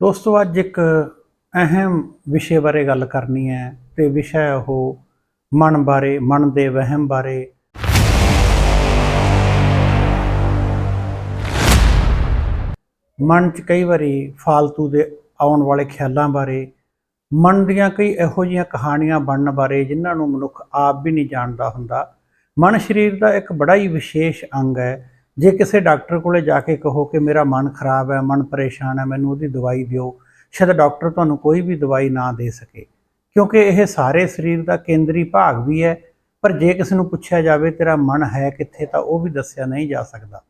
ਦੋਸਤੋ, ਅੱਜ ਇੱਕ ਅਹਿਮ ਵਿਸ਼ੇ ਬਾਰੇ ਗੱਲ ਕਰਨੀ ਹੈ ਤੇ ਵਿਸ਼ਾ ਹੈ ਉਹ ਮਨ ਬਾਰੇ, ਮਨ ਦੇ ਵਹਿਮ ਬਾਰੇ। ਮਨ 'ਚ ਕਈ ਵਾਰੀ ਫਾਲਤੂ ਦੇ ਆਉਣ ਵਾਲੇ ਖਿਆਲਾਂ ਬਾਰੇ, ਮਨ ਦੀਆਂ ਕਈ ਇਹੋ ਜਿਹੀਆਂ ਕਹਾਣੀਆਂ ਬਣਨ ਬਾਰੇ ਜਿਨ੍ਹਾਂ ਨੂੰ ਮਨੁੱਖ ਆਪ ਵੀ ਨਹੀਂ ਜਾਣਦਾ ਹੁੰਦਾ। ਮਨ ਸਰੀਰ ਦਾ ਇੱਕ ਬੜਾ ਹੀ ਵਿਸ਼ੇਸ਼ ਅੰਗ ਹੈ। ਜੇ ਕਿਸੇ ਡਾਕਟਰ ਕੋਲੇ ਜਾ ਕੇ ਕਹੋ ਕਿ ਮੇਰਾ ਮਨ ਖਰਾਬ ਹੈ, ਮਨ ਪਰੇਸ਼ਾਨ ਹੈ, ਮੈਨੂੰ ਉਹਦੀ ਦਵਾਈ ਦਿਓ, ਸ਼ਾਇਦ ਡਾਕਟਰ ਤੁਹਾਨੂੰ ਕੋਈ ਵੀ ਦਵਾਈ ਨਾ ਦੇ ਸਕੇ। ਕਿਉਂਕਿ ਇਹ ਸਾਰੇ ਸਰੀਰ ਦਾ ਕੇਂਦਰੀ ਭਾਗ ਵੀ ਹੈ, ਪਰ ਜੇ ਕਿਸੇ ਨੂੰ ਪੁੱਛਿਆ ਜਾਵੇ ਤੇਰਾ ਮਨ ਹੈ ਕਿੱਥੇ ਤਾਂ ਉਹ ਵੀ ਦੱਸਿਆ ਨਹੀਂ ਜਾ ਸਕਦਾ।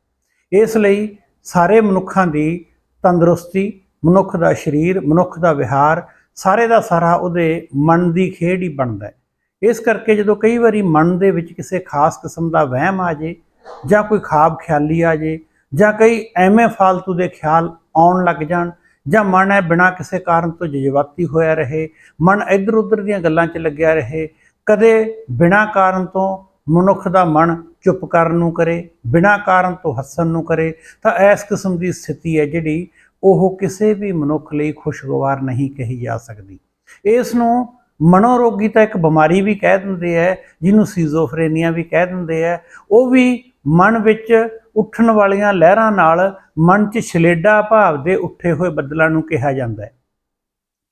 ਇਸ ਲਈ ਸਾਰੇ ਮਨੁੱਖਾਂ ਦੀ ਤੰਦਰੁਸਤੀ, ਮਨੁੱਖ ਦਾ ਸਰੀਰ, ਮਨੁੱਖ ਦਾ ਵਿਹਾਰ, ਸਾਰੇ ਦਾ ਸਾਰਾ ਉਹਦੇ ਮਨ ਦੀ ਖੇਡ ਹੀ ਬਣਦਾ ਹੈ। ਇਸ ਕਰਕੇ ਜਦੋਂ ਕਈ ਵਾਰੀ ਮਨ ਦੇ ਵਿੱਚ ਕਿਸੇ ਖਾਸ ਕਿਸਮ ਦਾ ਵਹਿਮ ਆ ਜੇ ਜਾਂ ਕੋਈ ਖਾਬ ਖਿਆਲੀ ਆ ਜੇ, ਜਾਂ ਕਈ ਐਵੇਂ ਫਾਲਤੂ ਦੇ ਖਿਆਲ ਆਉਣ ਲੱਗ ਜਾਣ, ਜਾਂ ਮਨ ਹੈ ਬਿਨਾਂ ਕਿਸੇ ਕਾਰਨ ਤੋਂ ਜਜ਼ਬਾਤੀ ਹੋਇਆ ਰਹੇ, ਮਨ ਇੱਧਰ ਉੱਧਰ ਦੀਆਂ ਗੱਲਾਂ 'ਚ ਲੱਗਿਆ ਰਹੇ, ਕਦੇ ਬਿਨਾਂ ਕਾਰਨ ਤੋਂ ਮਨੁੱਖ ਦਾ ਮਨ ਚੁੱਪ ਕਰਨ ਨੂੰ ਕਰੇ, ਬਿਨਾਂ ਕਾਰਨ ਤੋਂ ਹੱਸਣ ਨੂੰ ਕਰੇ, ਤਾਂ ਇਸ ਕਿਸਮ ਦੀ ਸਥਿਤੀ ਹੈ ਜਿਹੜੀ ਉਹ ਕਿਸੇ ਵੀ ਮਨੁੱਖ ਲਈ ਖੁਸ਼ਗਵਾਰ ਨਹੀਂ ਕਹੀ ਜਾ ਸਕਦੀ। ਇਸ ਨੂੰ ਮਨੋਰੋਗੀ ਤਾਂ ਇੱਕ ਬਿਮਾਰੀ ਵੀ ਕਹਿ ਦਿੰਦੇ ਹੈ, ਜਿਹਨੂੰ ਸੀਜ਼ੋਫਰੇਨੀਆ ਵੀ ਕਹਿ ਦਿੰਦੇ ਹੈ, ਉਹ ਵੀ ਮਨ ਵਿੱਚ ਉੱਠਣ ਵਾਲੀਆਂ ਲਹਿਰਾਂ ਨਾਲ ਮਨ 'ਚ ਛਲੇਡਾ ਭਾਵ ਦੇ ਉੱਠੇ ਹੋਏ ਬੱਦਲਾਂ ਨੂੰ ਕਿਹਾ ਜਾਂਦਾ ਹੈ।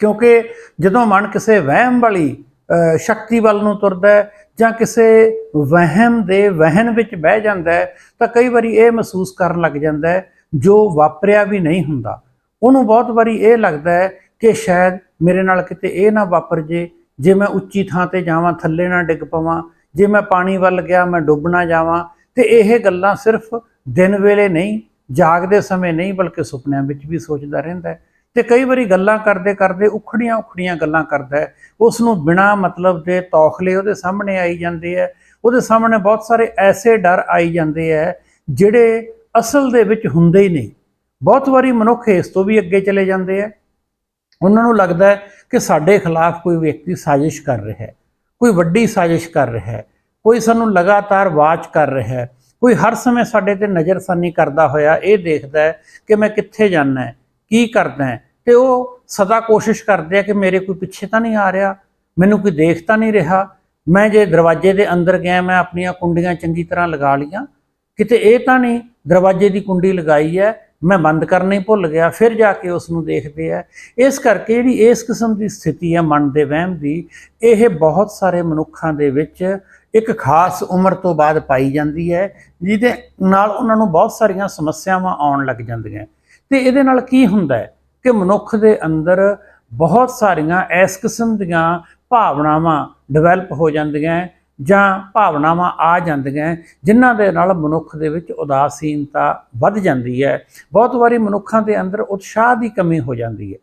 ਕਿਉਂਕਿ ਜਦੋਂ ਮਨ ਕਿਸੇ ਵਹਿਮ ਵਾਲੀ ਸ਼ਕਤੀ ਵੱਲ ਨੂੰ ਤੁਰਦਾ ਹੈ ਜਾਂ ਕਿਸੇ ਵਹਿਮ ਦੇ ਵਹਿਨ ਵਿੱਚ ਬਹਿ ਜਾਂਦਾ ਹੈ, ਤਾਂ ਕਈ ਵਾਰੀ ਇਹ ਮਹਿਸੂਸ ਕਰਨ ਲੱਗ ਜਾਂਦਾ ਹੈ, ਜੋ ਵਾਪਰਿਆ ਵੀ ਨਹੀਂ ਹੁੰਦਾ। ਉਹਨੂੰ ਬਹੁਤ ਵਾਰੀ ਇਹ ਲੱਗਦਾ ਹੈ ਕਿ ਸ਼ਾਇਦ ਮੇਰੇ ਨਾਲ ਕਿਤੇ ਇਹ ਨਾ ਵਾਪਰ ਜੇ ਜੇ ਮੈਂ ਉੱਚੀ ਥਾਂ ਤੇ ਜਾਵਾਂ, ਥੱਲੇ ਨਾ ਡਿੱਗ ਪਵਾਂ, ਜੇ ਮੈਂ ਪਾਣੀ ਵੱਲ ਗਿਆ, ਮੈਂ ਡੁੱਬ ਨਾ ਜਾਵਾਂ ਤੇ ਇਹ ਗੱਲਾਂ ਸਿਰਫ ਦਿਨ ਵੇਲੇ ਨਹੀਂ, ਜਾਗਦੇ ਸਮੇਂ ਨਹੀਂ, ਬਲਕਿ ਸੁਪਨਿਆਂ ਵਿੱਚ ਵੀ ਸੋਚਦਾ ਰਹਿੰਦਾ ਹੈ। ਤੇ ਕਈ ਵਾਰੀ ਗੱਲਾਂ ਕਰਦੇ ਕਰਦੇ ਉਖੜੀਆਂ ਉਖੜੀਆਂ ਗੱਲਾਂ ਕਰਦਾ ਹੈ। ਉਸ ਨੂੰ ਬਿਨਾ ਮਤਲਬ ਦੇ ਤੌਖਲੇ ਉਹਦੇ ਸਾਹਮਣੇ ਆਈ ਜਾਂਦੇ ਹੈ। ਉਹਦੇ ਸਾਹਮਣੇ ਬਹੁਤ ਸਾਰੇ ਐਸੇ ਡਰ ਆਈ ਜਾਂਦੇ ਹੈ, ਜਿਹੜੇ ਅਸਲ ਦੇ ਵਿੱਚ ਹੁੰਦੇ ਹੀ ਨਹੀਂ। ਬਹੁਤ ਵਾਰੀ ਮਨੁੱਖ ਇਸ ਤੋਂ ਵੀ ਅੱਗੇ ਚਲੇ ਜਾਂਦੇ ਹੈ। ਉਹਨਾਂ ਨੂੰ ਲੱਗਦਾ ਹੈ ਕਿ ਸਾਡੇ ਖਿਲਾਫ ਕੋਈ ਵਿਅਕਤੀ ਸਾਜ਼ਿਸ਼ ਕਰ ਰਿਹਾ ਹੈ, ਕੋਈ ਵੱਡੀ ਸਾਜ਼ਿਸ਼ ਕਰ ਰਿਹਾ ਹੈ। ਕੋਈ ਸਾਨੂੰ ਲਗਾਤਾਰ ਵਾਚ ਕਰ ਰਿਹਾ ਹੈ, ਕੋਈ ਹਰ ਸਮੇਂ ਸਾਡੇ ਤੇ ਨਜ਼ਰਸਾਨੀ ਕਰਦਾ ਹੋਇਆ ਇਹ ਦੇਖਦਾ ਹੈ ਕਿ ਮੈਂ ਕਿੱਥੇ ਜਾਣਾ ਹੈ, ਕੀ ਕਰਦਾ ਹੈ, ਤੇ ਉਹ ਸਦਾ ਕੋਸ਼ਿਸ਼ ਕਰਦੇ ਆ ਕਿ ਮੇਰੇ ਕੋਈ ਪਿੱਛੇ ਤਾਂ ਨਹੀਂ ਆ ਰਿਹਾ, ਮੈਨੂੰ ਕੋਈ ਦੇਖ ਤਾਂ ਨਹੀਂ ਰਿਹਾ। ਮੈਂ ਜੇ ਦਰਵਾਜ਼ੇ ਦੇ ਅੰਦਰ ਗਿਆ, ਮੈਂ ਆਪਣੀਆਂ ਕੁੰਡੀਆਂ ਚੰਗੀ ਤਰ੍ਹਾਂ ਲਗਾ ਲਈਆਂ, ਕਿਤੇ ਇਹ ਤਾਂ ਨਹੀਂ ਦਰਵਾਜ਼ੇ ਦੀ ਕੁੰਡੀ ਲਗਾਈ ਹੈ, ਮੈਂ ਬੰਦ ਕਰਨੀ ਭੁੱਲ ਗਿਆ, ਫਿਰ ਜਾ ਕੇ ਉਸ ਨੂੰ ਦੇਖਦੇ ਆ। ਇਸ ਕਰਕੇ ਜਿਹੜੀ ਇਸ ਕਿਸਮ ਦੀ ਸਥਿਤੀ ਹੈ ਮਨ ਦੇ ਵਹਿਮ ਦੀ, ਇਹ ਬਹੁਤ ਸਾਰੇ ਮਨੁੱਖਾਂ ਦੇ ਵਿੱਚ ਇੱਕ ਖਾਸ ਉਮਰ ਤੋਂ ਬਾਅਦ ਪਾਈ ਜਾਂਦੀ ਹੈ, ਜਿਹਦੇ ਨਾਲ ਉਹਨਾਂ ਨੂੰ ਬਹੁਤ ਸਾਰੀਆਂ ਸਮੱਸਿਆਵਾਂ ਆਉਣ ਲੱਗ ਜਾਂਦੀਆਂ। ਤੇ ਇਹਦੇ ਨਾਲ ਕੀ ਹੁੰਦਾ ਹੈ ਕਿ ਮਨੁੱਖ ਦੇ ਅੰਦਰ ਬਹੁਤ ਸਾਰੀਆਂ ਇਸ ਕਿਸਮ ਦੀਆਂ ਭਾਵਨਾਵਾਂ ਡਿਵੈਲਪ ਹੋ ਜਾਂਦੀਆਂ ਜਾਂ ਭਾਵਨਾਵਾਂ ਆ ਜਾਂਦੀਆਂ ਜਿਨ੍ਹਾਂ ਦੇ ਨਾਲ ਮਨੁੱਖ ਦੇ ਵਿੱਚ ਉਦਾਸੀਨਤਾ ਵੱਧ ਜਾਂਦੀ ਹੈ। ਬਹੁਤ ਵਾਰੀ ਮਨੁੱਖਾਂ ਦੇ ਅੰਦਰ ਉਤਸ਼ਾਹ ਦੀ ਕਮੀ ਹੋ ਜਾਂਦੀ ਹੈ।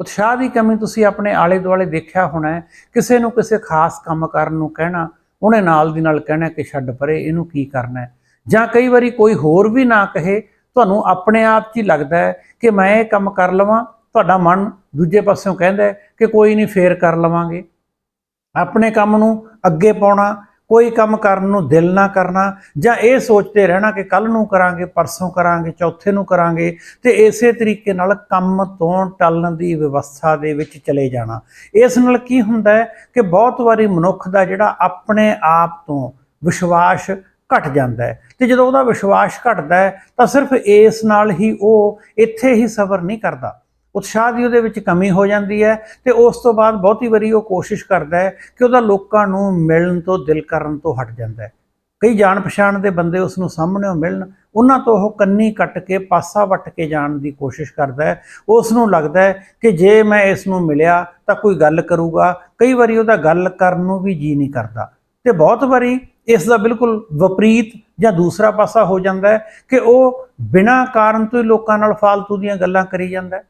ਉਤਸ਼ਾਹ ਦੀ ਕਮੀ ਤੁਸੀਂ ਆਪਣੇ ਆਲੇ ਦੁਆਲੇ ਦੇਖਿਆ ਹੋਣਾ ਕਿਸੇ ਨੂੰ ਕਿਸੇ ਖਾਸ ਕੰਮ ਕਰਨ ਨੂੰ ਕਹਿਣਾ ਉਹਨੇ ਨਾਲ ਦੀ ਨਾਲ ਕਹਿਣਾ ਕਿ ਛੱਡ ਪਰੇ, ਇਹਨੂੰ ਕੀ ਕਰਨਾ ਜਾਂ ਕਈ ਵਾਰੀ ਕੋਈ ਹੋਰ ਵੀ ਨਾ ਕਹੇ, ਤੁਹਾਨੂੰ ਆਪਣੇ ਆਪ 'ਚ ਹੀ ਲੱਗਦਾ ਹੈ ਕਿ ਮੈਂ ਇਹ ਕੰਮ ਕਰ ਲਵਾਂ, ਤੁਹਾਡਾ ਮਨ ਦੂਜੇ ਪਾਸਿਓਂ ਕਹਿੰਦਾ ਕਿ ਕੋਈ ਨਹੀਂ ਫੇਰ ਕਰ ਲਵਾਂਗੇ। ਆਪਣੇ ਕੰਮ ਨੂੰ ਅੱਗੇ ਪਾਉਣਾ ਕੋਈ ਕੰਮ ਕਰਨ ਨੂੰ ਦਿਲ ਨਾ ਕਰਨਾ ਜਾਂ ਇਹ ਸੋਚਦੇ ਰਹਿਣਾ ਕਿ ਕੱਲ ਨੂੰ ਕਰਾਂਗੇ, ਪਰਸੋਂ ਕਰਾਂਗੇ, ਚੌਥੇ ਨੂੰ ਕਰਾਂਗੇ ਤੇ ਇਸੇ ਤਰੀਕੇ ਨਾਲ ਕੰਮ ਤੋਂ ਟਲਣ ਦੀ ਵਿਵਸਥਾ ਦੇ ਵਿੱਚ ਚਲੇ ਜਾਣਾ। ਇਸ ਨਾਲ ਕੀ ਹੁੰਦਾ ਹੈ ਕਿ ਬਹੁਤ ਵਾਰੀ ਮਨੁੱਖ ਦਾ ਜਿਹੜਾ ਆਪਣੇ ਆਪ ਤੋਂ ਵਿਸ਼ਵਾਸ ਘਟ ਜਾਂਦਾ ਹੈ ਤੇ ਜਦੋਂ ਉਹਦਾ ਵਿਸ਼ਵਾਸ ਘਟਦਾ ਹੈ ਤਾਂ ਸਿਰਫ ਇਸ ਨਾਲ ਹੀ ਉਹ ਇੱਥੇ ਹੀ ਸਬਰ ਨਹੀਂ ਕਰਦਾ। ਉਤਸ਼ਾਹ ਦੀ ਉਹਦੇ ਵਿੱਚ ਕਮੀ ਹੋ ਜਾਂਦੀ ਹੈ ਤੇ ਉਸ ਤੋਂ ਬਾਅਦ ਬਹੁਤੀ ਵਾਰੀ ਉਹ ਕੋਸ਼ਿਸ਼ ਕਰਦਾ ਹੈ ਕਿ ਉਹਦਾ ਲੋਕਾਂ ਨੂੰ ਮਿਲਣ ਤੋਂ, ਦਿਲ ਕਰਨ ਤੋਂ ਹਟ ਜਾਂਦਾ ਹੈ। ਕਈ ਜਾਣ ਪਛਾਣ ਦੇ ਬੰਦੇ ਉਸ ਨੂੰ ਸਾਹਮਣੇੋਂ ਮਿਲਣ, ਉਹਨਾਂ ਤੋਂ ਉਹ ਕੰਨੀ ਕੱਟ ਕੇ, ਪਾਸਾ ਵੱਟ ਕੇ ਜਾਣ ਦੀ ਕੋਸ਼ਿਸ਼ ਕਰਦਾ ਹੈ। ਉਸ ਨੂੰ ਲੱਗਦਾ ਹੈ ਕਿ ਜੇ ਮੈਂ ਇਸ ਨੂੰ ਮਿਲਿਆ ਤਾਂ ਕੋਈ ਗੱਲ ਕਰੂਗਾ। ਕਈ ਵਾਰੀ ਉਹਦਾ ਗੱਲ ਕਰਨ ਨੂੰ ਵੀ ਜੀ ਨਹੀਂ ਕਰਦਾ। ਤੇ ਬਹੁਤ ਵਾਰੀ ਇਸ ਦਾ ਬਿਲਕੁਲ ਵਿਪਰੀਤ ਜਾਂ ਦੂਸਰਾ ਪਾਸਾ ਹੋ ਜਾਂਦਾ ਹੈ ਕਿ ਉਹ ਬਿਨਾਂ ਕਾਰਨ ਤੋਂ ਹੀ ਲੋਕਾਂ ਨਾਲ ਫਾਲਤੂ ਦੀਆਂ ਗੱਲਾਂ ਕਰੀ ਜਾਂਦਾ ਹੈ।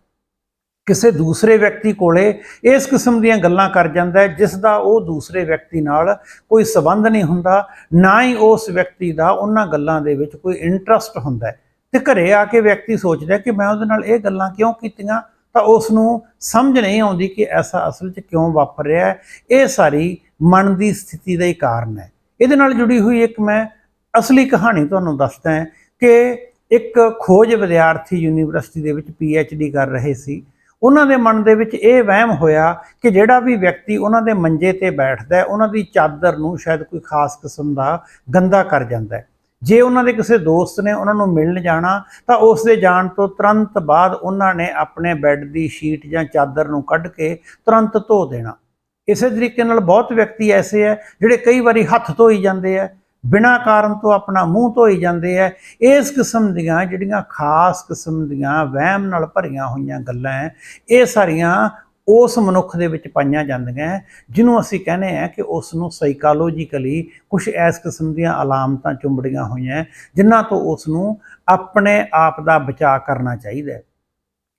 ਕਿਸੇ ਦੂਸਰੇ ਵਿਅਕਤੀ ਕੋਲੇ ਇਸ ਕਿਸਮ ਦੀਆਂ ਗੱਲਾਂ ਕਰ ਜਾਂਦਾ ਹੈ, ਜਿਸ ਦਾ ਉਹ ਦੂਸਰੇ ਵਿਅਕਤੀ ਨਾਲ ਕੋਈ ਸਬੰਧ ਨਹੀਂ ਹੁੰਦਾ, ਨਾ ਹੀ ਉਸ ਵਿਅਕਤੀ ਦਾ ਉਹਨਾਂ ਗੱਲਾਂ ਦੇ ਵਿੱਚ ਕੋਈ ਇੰਟਰਸਟ ਹੁੰਦਾ ਹੈ। ਤੇ ਘਰੇ ਆ ਕੇ ਵਿਅਕਤੀ ਸੋਚਦਾ ਕਿ ਮੈਂ ਉਹਦੇ ਨਾਲ ਇਹ ਗੱਲਾਂ ਕਿਉਂ ਕੀਤੀਆਂ, ਤਾਂ ਉਸ ਨੂੰ ਸਮਝ ਨਹੀਂ ਆਉਂਦੀ ਕਿ ਐਸਾ ਅਸਲ 'ਚ ਕਿਉਂ ਵਾਪਰ ਰਿਹਾ ਹੈ। ਇਹ ਸਾਰੀ ਮਨ ਦੀ ਸਥਿਤੀ ਦਾ ਹੀ ਕਾਰਨ ਹੈ। ਇਹਦੇ ਨਾਲ ਜੁੜੀ ਹੋਈ ਇੱਕ ਮੈਂ ਅਸਲੀ ਕਹਾਣੀ ਤੁਹਾਨੂੰ ਦੱਸਦਾ ਹਾਂ ਕਿ ਇੱਕ ਖੋਜ ਵਿਦਿਆਰਥੀ ਯੂਨੀਵਰਸਿਟੀ ਦੇ ਵਿੱਚ ਡੀ ਕਰ ਰਹੇ ਸੀ। ਉਹਨਾਂ ਦੇ ਮਨ ਦੇ ਵਿੱਚ ਇਹ ਵਹਿਮ ਹੋਇਆ ਕਿ ਜਿਹੜਾ ਵੀ ਵਿਅਕਤੀ ਉਹਨਾਂ ਦੇ ਮੰਜੇ ਤੇ ਬੈਠਦਾ ਹੈ, ਉਹਨਾਂ ਦੀ ਚਾਦਰ ਨੂੰ ਸ਼ਾਇਦ ਕੋਈ ਖਾਸ ਕਿਸਮ ਦਾ ਗੰਦਾ ਕਰ ਜਾਂਦਾ ਹੈ। ਜੇ ਉਹਨਾਂ ਦੇ ਕਿਸੇ ਦੋਸਤ ਨੇ ਉਹਨਾਂ ਨੂੰ ਮਿਲਣ ਜਾਣਾ, ਤਾਂ ਉਸ ਦੇ ਜਾਣ ਤੋਂ ਤੁਰੰਤ ਬਾਅਦ ਉਹਨਾਂ ਨੇ ਆਪਣੇ ਬੈੱਡ ਦੀ ਸ਼ੀਟ ਜਾਂ ਚਾਦਰ ਨੂੰ ਕੱਢ ਕੇ ਤੁਰੰਤ ਧੋ ਦੇਣਾ। ਇਸੇ ਤਰੀਕੇ ਨਾਲ ਬਹੁਤ ਵਿਅਕਤੀ ਐਸੇ ਹੈ ਜਿਹੜੇ ਕਈ ਵਾਰੀ ਹੱਥ ਧੋਈ ਜਾਂਦੇ ਆ ਬਿਨਾਂ ਕਾਰਨ ਤੋਂ ਆਪਣਾ ਮੂੰਹ ਧੋਈ ਜਾਂਦੇ ਆ ਇਸ ਕਿਸਮ ਦੀਆਂ ਜਿਹੜੀਆਂ ਖਾਸ ਕਿਸਮ ਦੀਆਂ ਵਹਿਮ ਨਾਲ ਭਰੀਆਂ ਹੋਈਆਂ ਗੱਲਾਂ ਹੈ ਇਹ ਸਾਰੀਆਂ ਉਸ ਮਨੁੱਖ ਦੇ ਵਿੱਚ ਪਾਈਆਂ ਜਾਂਦੀਆਂ ਜਿਹਨੂੰ ਅਸੀਂ ਕਹਿੰਦੇ ਆ ਕਿ ਉਸ ਨੂੰ ਸਾਈਕੋਲੋਜੀਕਲੀ ਕੁਝ ਇਸ ਕਿਸਮ ਦੀਆਂ ਅਲਾਮਤਾਂ ਚੁੰਬੜੀਆਂ ਹੋਈਆਂ ਹੈ, ਜਿਨ੍ਹਾਂ ਤੋਂ ਉਸ ਨੂੰ ਆਪਣੇ ਆਪ ਦਾ ਬਚਾਅ ਕਰਨਾ ਚਾਹੀਦਾ ਹੈ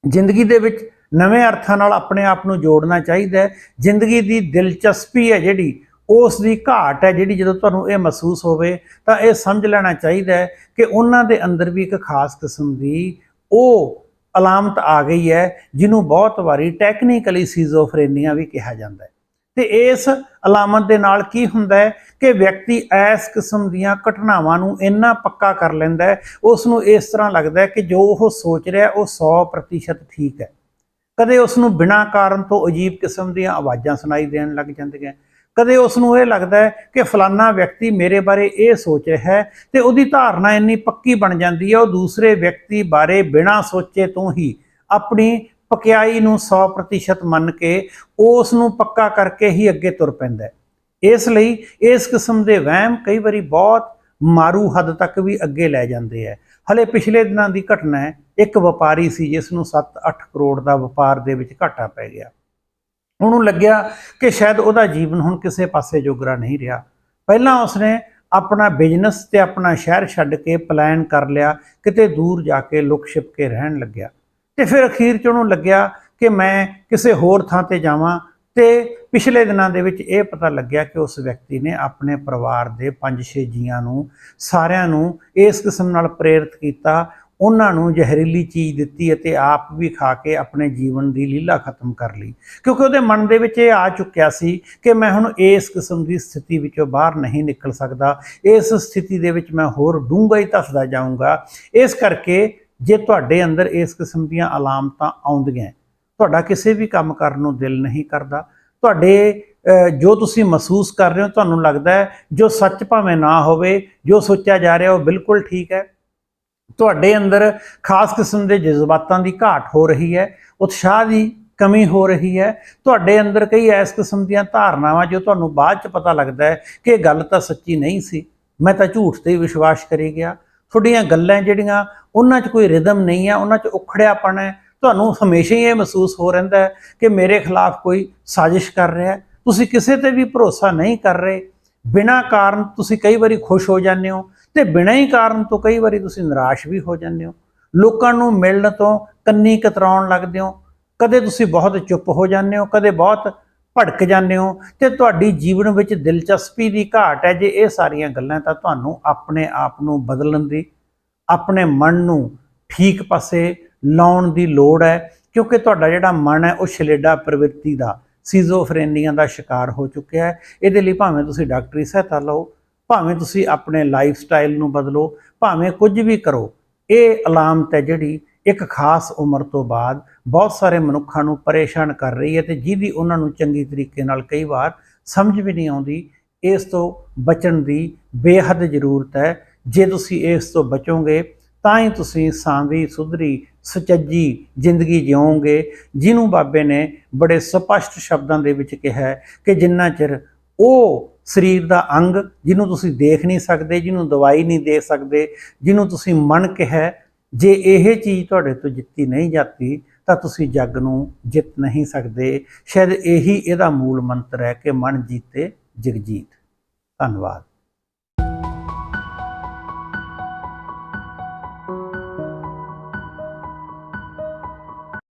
ਜ਼ਿੰਦਗੀ ਦੇ ਵਿੱਚ ਨਵੇਂ ਅਰਥਾਂ ਨਾਲ ਆਪਣੇ ਆਪ ਨੂੰ ਜੋੜਨਾ ਚਾਹੀਦਾ ਹੈ ਜ਼ਿੰਦਗੀ ਦੀ ਦਿਲਚਸਪੀ ਹੈ ਜਿਹੜੀ ਉਸ ਦੀ ਘਾਟ ਹੈ ਜਿਹੜੀ ਜਦੋਂ ਤੁਹਾਨੂੰ ਇਹ ਮਹਿਸੂਸ ਹੋਵੇ ਤਾਂ ਇਹ ਸਮਝ ਲੈਣਾ ਚਾਹੀਦਾ ਹੈ ਕਿ ਉਹਨਾਂ ਦੇ ਅੰਦਰ ਵੀ ਇੱਕ ਖਾਸ ਕਿਸਮ ਦੀ ਉਹ ਅਲਾਮਤ ਆ ਗਈ ਹੈ, ਜਿਹਨੂੰ ਬਹੁਤ ਵਾਰੀ ਟੈਕਨੀਕਲੀ ਸੀਜ਼ੋਫਰੇਨੀਆ ਵੀ ਕਿਹਾ ਜਾਂਦਾ ਹੈ। ਤੇ ਇਸ ਅਲਾਮਤ ਦੇ ਨਾਲ ਕੀ ਹੁੰਦਾ ਹੈ ਕਿ ਵਿਅਕਤੀ ਇਸ ਕਿਸਮ ਦੀਆਂ ਘਟਨਾਵਾਂ ਨੂੰ ਇੰਨਾ ਪੱਕਾ ਕਰ ਲੈਂਦਾ ਹੈ ਉਸ ਨੂੰ ਇਸ ਤਰ੍ਹਾਂ ਲੱਗਦਾ ਹੈ ਕਿ ਜੋ ਉਹ ਸੋਚ ਰਿਹਾ ਉਹ 100% ਠੀਕ ਹੈ। ਕਦੇ ਉਸ ਨੂੰ ਬਿਨਾਂ ਕਾਰਨ ਤੋਂ ਅਜੀਬ ਕਿਸਮ ਦੀਆਂ ਆਵਾਜ਼ਾਂ ਸੁਣਾਈ ਦੇਣ ਲੱਗ ਜਾਂਦੀਆਂ ਕਦੇ ਉਸ ਨੂੰ ਇਹ ਲੱਗਦਾ ਹੈ ਕਿ ਫਲਾਨਾ ਵਿਅਕਤੀ ਮੇਰੇ ਬਾਰੇ ਇਹ ਸੋਚ ਰਿਹਾ ਹੈ ਤੇ ਉਹਦੀ ਧਾਰਨਾ ਇੰਨੀ ਪੱਕੀ ਬਣ ਜਾਂਦੀ ਹੈ, ਉਹ ਦੂਸਰੇ ਵਿਅਕਤੀ ਬਾਰੇ ਬਿਨਾਂ ਸੋਚੇ ਤੋਂ ਹੀ ਆਪਣੀ ਪਕਿਆਈ ਨੂੰ 100% ਮੰਨ ਕੇ ਉਸ ਨੂੰ ਪੱਕਾ ਕਰਕੇ ਹੀ ਅੱਗੇ ਤੁਰ ਪੈਂਦਾ ਹੈ। ਇਸ ਲਈ ਇਸ ਕਿਸਮ ਦੇ ਵਹਿਮ ਕਈ ਵਾਰੀ ਬਹੁਤ ਮਾਰੂ ਹੱਦ ਤੱਕ ਵੀ ਅੱਗੇ ਲੈ ਜਾਂਦੇ ਹੈ। ਹਲੇ ਪਿਛਲੇ ਦਿਨਾਂ ਦੀ ਘਟਨਾ ਹੈ, ਇੱਕ ਵਪਾਰੀ ਸੀ ਜਿਸ ਨੂੰ 7-8 ਕਰੋੜ ਦਾ ਵਪਾਰ ਦੇ ਵਿੱਚ ਘਾਟਾ ਪੈ ਗਿਆ। ਉਹਨੂੰ ਲੱਗਿਆ ਕਿ ਸ਼ਾਇਦ ਉਹਦਾ ਜੀਵਨ ਹੁਣ ਕਿਸੇ ਪਾਸੇ ਜੋਗਰਾ ਨਹੀਂ ਰਿਹਾ। ਪਹਿਲਾਂ ਉਸਨੇ ਆਪਣਾ ਬਿਜ਼ਨਸ ਤੇ ਆਪਣਾ ਸ਼ਹਿਰ ਛੱਡ ਕੇ ਪਲਾਨ ਕਰ ਲਿਆ, ਕਿਤੇ ਦੂਰ ਜਾ ਕੇ ਲੁਕ ਛਿਪ ਕੇ ਰਹਿਣ ਲੱਗਿਆ। ਤੇ ਫਿਰ ਅਖੀਰ ਚ ਉਹਨੂੰ ਲੱਗਿਆ ਕਿ ਮੈਂ ਕਿਸੇ ਹੋਰ ਥਾਂ ਤੇ ਜਾਵਾਂ ਤੇ ਪਿਛਲੇ ਦਿਨਾਂ ਦੇ ਵਿੱਚ ਇਹ ਪਤਾ ਲੱਗਿਆ ਕਿ ਉਸ ਵਿਅਕਤੀ ਨੇ ਆਪਣੇ ਪਰਿਵਾਰ ਦੇ 5-6 ਜੀਆਂ ਨੂੰ ਸਾਰਿਆਂ ਨੂੰ ਇਸ ਕਿਸਮ ਨਾਲ ਪ੍ਰੇਰਿਤ ਕੀਤਾ। ਉਹਨਾਂ ਨੂੰ ਜ਼ਹਿਰੀਲੀ ਚੀਜ਼ ਦਿੱਤੀ ਅਤੇ ਆਪ ਵੀ ਖਾ ਕੇ ਆਪਣੇ ਜੀਵਨ ਦੀ ਲੀਲਾ ਖਤਮ ਕਰ ਲਈ। ਕਿਉਂਕਿ ਉਹਦੇ ਮਨ ਦੇ ਵਿੱਚ ਇਹ ਆ ਚੁੱਕਿਆ ਸੀ ਕਿ ਮੈਂ ਹੁਣ ਇਸ ਕਿਸਮ ਦੀ ਸਥਿਤੀ ਵਿੱਚੋਂ ਬਾਹਰ ਨਹੀਂ ਨਿਕਲ ਸਕਦਾ। ਇਸ ਸਥਿਤੀ ਦੇ ਵਿੱਚ ਮੈਂ ਹੋਰ ਡੂੰਘਾ ਹੀ ਧੱਸਦਾ ਜਾਊਂਗਾ। ਇਸ ਕਰਕੇ ਜੇ ਤੁਹਾਡੇ ਅੰਦਰ ਇਸ ਕਿਸਮ ਦੀਆਂ ਅਲਾਮਤਾਂ ਆਉਂਦੀਆਂ, ਤੁਹਾਡਾ ਕਿਸੇ ਵੀ ਕੰਮ ਕਰਨ ਨੂੰ ਦਿਲ ਨਹੀਂ ਕਰਦਾ। ਤੁਹਾਡੇ ਜੋ ਤੁਸੀਂ ਮਹਿਸੂਸ ਕਰ ਰਹੇ ਹੋ, ਤੁਹਾਨੂੰ ਲੱਗਦਾ ਹੈ ਜੋ ਸੱਚ ਭਾਵੇਂ ਨਾ ਹੋਵੇ, ਜੋ ਸੋਚਿਆ ਜਾ ਰਿਹਾ ਉਹ ਬਿਲਕੁਲ ਠੀਕ ਹੈ। ਤੁਹਾਡੇ ਅੰਦਰ ਖਾਸ ਕਿਸਮ ਦੇ ਜਜ਼ਬਾਤਾਂ ਦੀ ਘਾਟ ਹੋ ਰਹੀ ਹੈ, ਉਤਸ਼ਾਹ ਦੀ ਕਮੀ ਹੋ ਰਹੀ ਹੈ। ਤੁਹਾਡੇ ਅੰਦਰ ਕਈ ਇਸ ਕਿਸਮ ਦੀਆਂ ਧਾਰਨਾਵਾਂ ਜੋ ਤੁਹਾਨੂੰ ਬਾਅਦ ਚ ਪਤਾ ਲੱਗਦਾ ਹੈ ਕਿ ਇਹ ਗੱਲ ਤਾਂ ਸੱਚੀ ਨਹੀਂ ਸੀ। ਮੈਂ ਤਾਂ ਝੂਠ ਤੇ ਹੀ ਵਿਸ਼ਵਾਸ ਕਰੀ ਗਿਆ। ਤੁਹਾਡੀਆਂ ਗੱਲਾਂ ਜਿਹੜੀਆਂ, ਉਹਨਾਂ 'ਚ ਕੋਈ ਰਿਦਮ ਨਹੀਂ ਹੈ, ਉਹਨਾਂ 'ਚ ਉਖੜਿਆਪਣ ਹੈ। ਤੁਹਾਨੂੰ ਹਮੇਸ਼ਾ ਹੀ ਇਹ ਮਹਿਸੂਸ ਹੋ ਰਹਿੰਦਾ ਹੈ ਕਿ ਮੇਰੇ ਖਿਲਾਫ ਕੋਈ ਸਾਜ਼ਿਸ਼ ਕਰ ਰਿਹਾ ਹੈ। ਤੁਸੀਂ ਕਿਸੇ ਤੇ ਵੀ ਭਰੋਸਾ ਨਹੀਂ ਕਰ ਰਹੇ। ਬਿਨਾਂ ਕਾਰਨ ਤੁਸੀਂ ਕਈ ਵਾਰੀ ਖੁਸ਼ ਹੋ ਜਾਂਦੇ ਹੋ। ਤੇ ਬਿਨਾਂ ਹੀ ਕਾਰਨ ਤੋਂ ਕਈ ਵਾਰੀ ਤੁਸੀਂ ਨਿਰਾਸ਼ ਵੀ ਹੋ ਜਾਂਦੇ ਹੋ। ਲੋਕਾਂ ਨੂੰ ਮਿਲਣ ਤੋਂ ਕੰਨੀ ਕਤਰਾਉਣ ਲੱਗਦੇ ਹੋ। ਕਦੇ ਤੁਸੀਂ ਬਹੁਤ ਚੁੱਪ ਹੋ ਜਾਂਦੇ ਹੋ, ਕਦੇ ਬਹੁਤ ਭੜਕ ਜਾਂਦੇ ਹੋ ਤੇ ਤੁਹਾਡੀ ਜੀਵਨ ਵਿੱਚ ਦਿਲਚਸਪੀ ਦੀ ਘਾਟ ਹੈ ਜੇ ਇਹ ਸਾਰੀਆਂ ਗੱਲਾਂ ਤਾਂ ਤੁਹਾਨੂੰ ਆਪਣੇ ਆਪ ਨੂੰ ਬਦਲਣ ਦੀ, ਆਪਣੇ ਮਨ ਨੂੰ ਠੀਕ ਪਾਸੇ ਲਾਉਣ ਦੀ ਲੋੜ ਹੈ ਕਿਉਂਕਿ ਤੁਹਾਡਾ ਜਿਹੜਾ ਮਨ ਹੈ ਉਹ ਛਲੇਡਾ ਪ੍ਰਵਿਰਤੀ ਦਾ ਸੀਜ਼ੋਫਰੇਨੀਆ ਦਾ ਸ਼ਿਕਾਰ ਹੋ ਚੁੱਕਿਆ ਹੈ। ਇਹਦੇ ਲਈ ਭਾਵੇਂ ਤੁਸੀਂ ਡਾਕਟਰੀ ਸਹਾਇਤਾ ਲਓ ਭਾਵੇਂ ਤੁਸੀਂ ਆਪਣੇ ਲਾਈਫ ਸਟਾਈਲ ਨੂੰ ਬਦਲੋ, ਭਾਵੇਂ ਕੁਝ ਵੀ ਕਰੋ, ਇਹ ਅਲਾਮਤ ਹੈ ਜਿਹੜੀ ਇੱਕ ਖਾਸ ਉਮਰ ਤੋਂ ਬਾਅਦ ਬਹੁਤ ਸਾਰੇ ਮਨੁੱਖਾਂ ਨੂੰ ਪਰੇਸ਼ਾਨ ਕਰ ਰਹੀ ਹੈ ਤੇ ਜਿਹਦੀ ਉਹਨਾਂ ਨੂੰ ਚੰਗੀ ਤਰੀਕੇ ਨਾਲ ਕਈ ਵਾਰ ਸਮਝ ਵੀ ਨਹੀਂ ਆਉਂਦੀ, ਇਸ ਤੋਂ ਬਚਣ ਦੀ ਬੇਹੱਦ ਜ਼ਰੂਰਤ ਹੈ। ਜੇ ਤੁਸੀਂ ਇਸ ਤੋਂ ਬਚੋਗੇ, ਤਾਂ ਹੀ ਤੁਸੀਂ ਸਾਂਵੀ, ਸੁਧਰੀ, ਸੁਚੱਜੀ ਜ਼ਿੰਦਗੀ ਜਿਉਓਗੇ ਜਿਹਨੂੰ ਬਾਬੇ ਨੇ ਬੜੇ ਸਪਸ਼ਟ ਸ਼ਬਦਾਂ ਦੇ ਵਿੱਚ ਕਿਹਾ ਕਿ ਜਿੰਨਾ ਚਿਰ ਉਹ ਸਰੀਰ ਦਾ ਅੰਗ ਜਿਹਨੂੰ ਤੁਸੀਂ ਦੇਖ ਨਹੀਂ ਸਕਦੇ, ਜਿਹਨੂੰ ਦਵਾਈ ਨਹੀਂ ਦੇ ਸਕਦੇ, ਜਿਹਨੂੰ ਤੁਸੀਂ ਮਨ ਕਿਹਾ, ਜੇ ਇਹ ਚੀਜ਼ ਤੁਹਾਡੇ ਤੋਂ ਜਿੱਤੀ ਨਹੀਂ ਜਾਂਦੀ, ਤਾਂ ਤੁਸੀਂ ਜੱਗ ਨੂੰ ਜਿੱਤ ਨਹੀਂ ਸਕਦੇ। ਸ਼ਾਇਦ ਇਹੀ ਇਹਦਾ ਮੂਲ ਮੰਤਰ ਹੈ ਕਿ ਮਨ ਜੀਤੇ ਜਗਜੀਤ। ਧੰਨਵਾਦ।